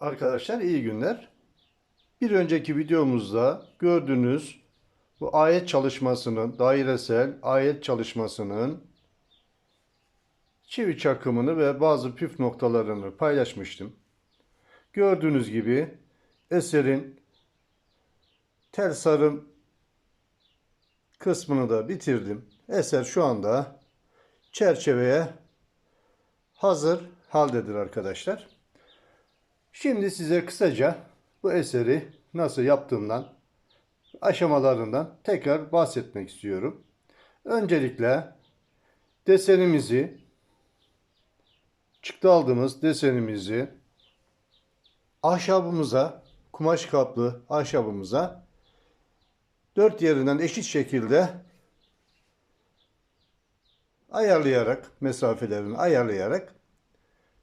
Arkadaşlar iyi günler. Bir önceki videomuzda gördüğünüz bu ayet çalışmasının, dairesel ayet çalışmasının çivi çakımını ve bazı püf noktalarını paylaşmıştım. Gördüğünüz gibi eserin tel sarım kısmını da bitirdim. Eser şu anda çerçeveye hazır haldedir arkadaşlar. Şimdi size kısaca bu eseri nasıl yaptığımdan, aşamalarından tekrar bahsetmek istiyorum. Öncelikle desenimizi, çıktı aldığımız desenimizi ahşabımıza, kumaş kaplı ahşabımıza dört yerinden eşit şekilde ayarlayarak, mesafelerini ayarlayarak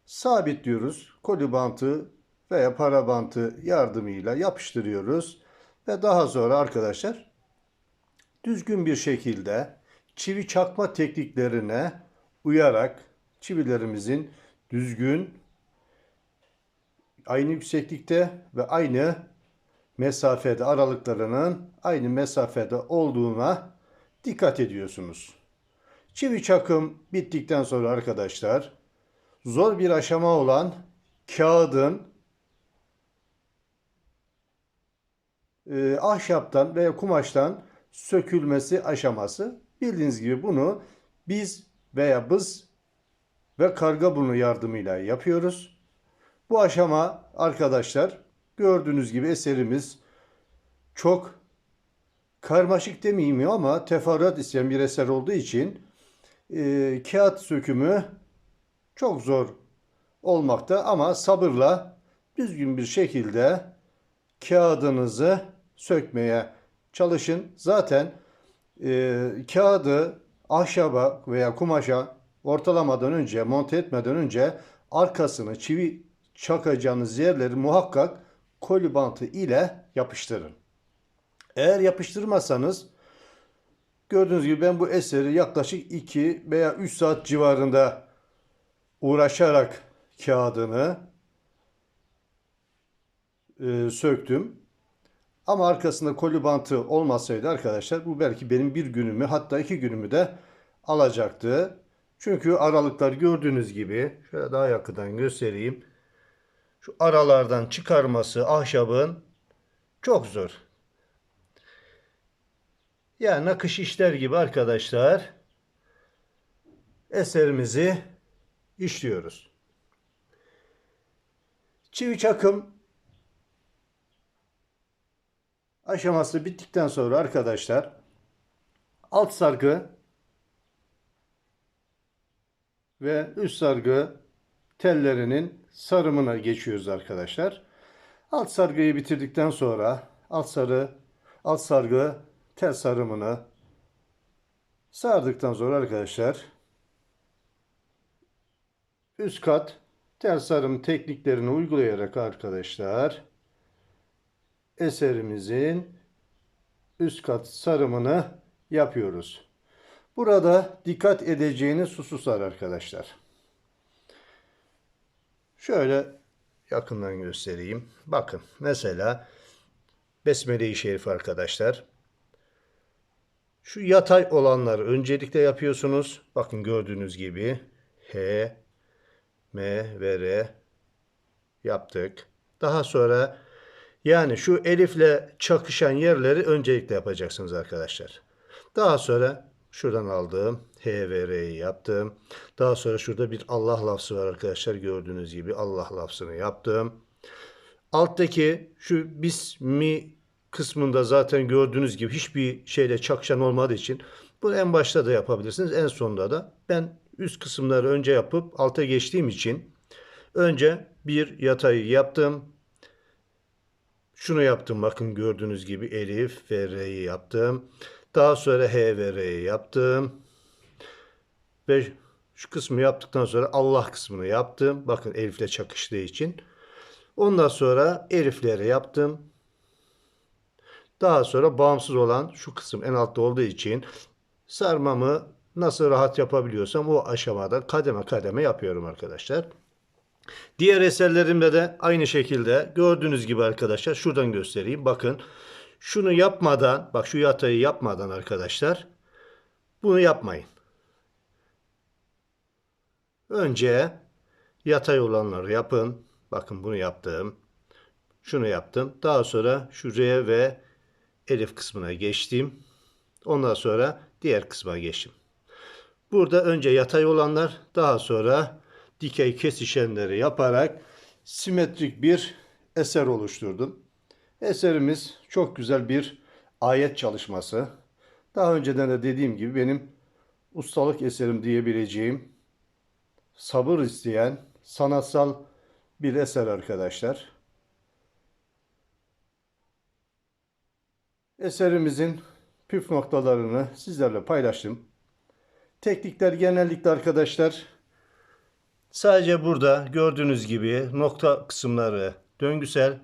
sabitliyoruz. Koli bantı veya para bantı yardımıyla yapıştırıyoruz. Ve daha sonra arkadaşlar düzgün bir şekilde çivi çakma tekniklerine uyarak çivilerimizin düzgün aynı yükseklikte ve aynı mesafede aralıklarının aynı mesafede olduğuna dikkat ediyorsunuz. Çivi çakım bittikten sonra arkadaşlar zor bir aşama olan kağıdın e, ahşaptan veya kumaştan sökülmesi aşaması. Bildiğiniz gibi bunu biz veya biz ve karga burnu yardımıyla yapıyoruz. Bu aşama arkadaşlar gördüğünüz gibi eserimiz çok karmaşık demeyeyim ama teferruat isteyen bir eser olduğu için e, kağıt sökümü çok zor olmakta ama sabırla düzgün bir şekilde kağıdınızı sökmeye çalışın. Zaten e, kağıdı ahşaba veya kumaşa ortalamadan önce, monte etmeden önce arkasını çivi çakacağınız yerleri muhakkak koli bantı ile yapıştırın. Eğer yapıştırmazsanız gördüğünüz gibi ben bu eseri yaklaşık 2 veya 3 saat civarında uğraşarak kağıdını e, söktüm. Ama arkasında koli bantı olmasaydı arkadaşlar bu belki benim bir günümü hatta iki günümü de alacaktı. Çünkü aralıklar gördüğünüz gibi şöyle daha yakından göstereyim. Şu aralardan çıkarması ahşabın çok zor. Yani nakış işler gibi arkadaşlar eserimizi işliyoruz. Çivi çakım aşaması bittikten sonra arkadaşlar alt sargı ve üst sargı tellerinin sarımına geçiyoruz arkadaşlar. Alt sargıyı bitirdikten sonra alt sarı alt sargı tel sarımını sardıktan sonra arkadaşlar üst kat tel sarım tekniklerini uygulayarak arkadaşlar eserimizin üst kat sarımını yapıyoruz. Burada dikkat edeceğiniz hususlar arkadaşlar. Şöyle yakından göstereyim. Bakın mesela Besmele-i Şerif arkadaşlar. Şu yatay olanları öncelikle yapıyorsunuz. Bakın gördüğünüz gibi H, M ve R yaptık. Daha sonra yani şu elifle çakışan yerleri öncelikle yapacaksınız arkadaşlar. Daha sonra şuradan aldığım H ve R'yi yaptım. Daha sonra şurada bir Allah lafzı var arkadaşlar. Gördüğünüz gibi Allah lafzını yaptım. Alttaki şu bismi kısmında zaten gördüğünüz gibi hiçbir şeyle çakışan olmadığı için bunu en başta da yapabilirsiniz. En sonunda da ben üst kısımları önce yapıp alta geçtiğim için önce bir yatayı yaptım. Şunu yaptım bakın gördüğünüz gibi Elif ve R'yi yaptım. Daha sonra H ve R'yi yaptım. Ve şu kısmı yaptıktan sonra Allah kısmını yaptım. Bakın Elif'le çakıştığı için. Ondan sonra Elif'leri yaptım. Daha sonra bağımsız olan şu kısım en altta olduğu için sarmamı nasıl rahat yapabiliyorsam o aşamada kademe kademe yapıyorum arkadaşlar. Diğer eserlerimde de aynı şekilde gördüğünüz gibi arkadaşlar şuradan göstereyim. Bakın şunu yapmadan bak şu yatayı yapmadan arkadaşlar bunu yapmayın. Önce yatay olanları yapın. Bakın bunu yaptım. Şunu yaptım. Daha sonra şu R ve elif kısmına geçtim. Ondan sonra diğer kısma geçtim. Burada önce yatay olanlar daha sonra dikey kesişenleri yaparak simetrik bir eser oluşturdum. Eserimiz çok güzel bir ayet çalışması. Daha önceden de dediğim gibi benim ustalık eserim diyebileceğim sabır isteyen sanatsal bir eser arkadaşlar. Eserimizin püf noktalarını sizlerle paylaştım. Teknikler genellikle arkadaşlar sadece burada gördüğünüz gibi nokta kısımları döngüsel.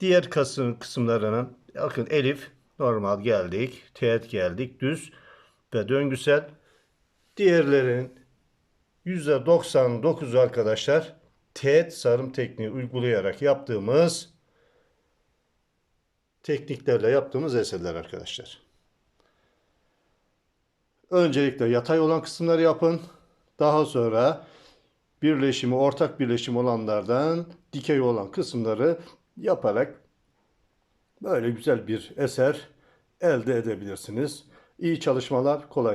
Diğer kısım kısımlarının bakın elif normal geldik, teğet geldik, düz ve döngüsel. Diğerlerin %99'u arkadaşlar teğet sarım tekniği uygulayarak yaptığımız tekniklerle yaptığımız eserler arkadaşlar. Öncelikle yatay olan kısımları yapın. Daha sonra birleşimi, ortak birleşim olanlardan dikey olan kısımları yaparak böyle güzel bir eser elde edebilirsiniz. İyi çalışmalar, kolay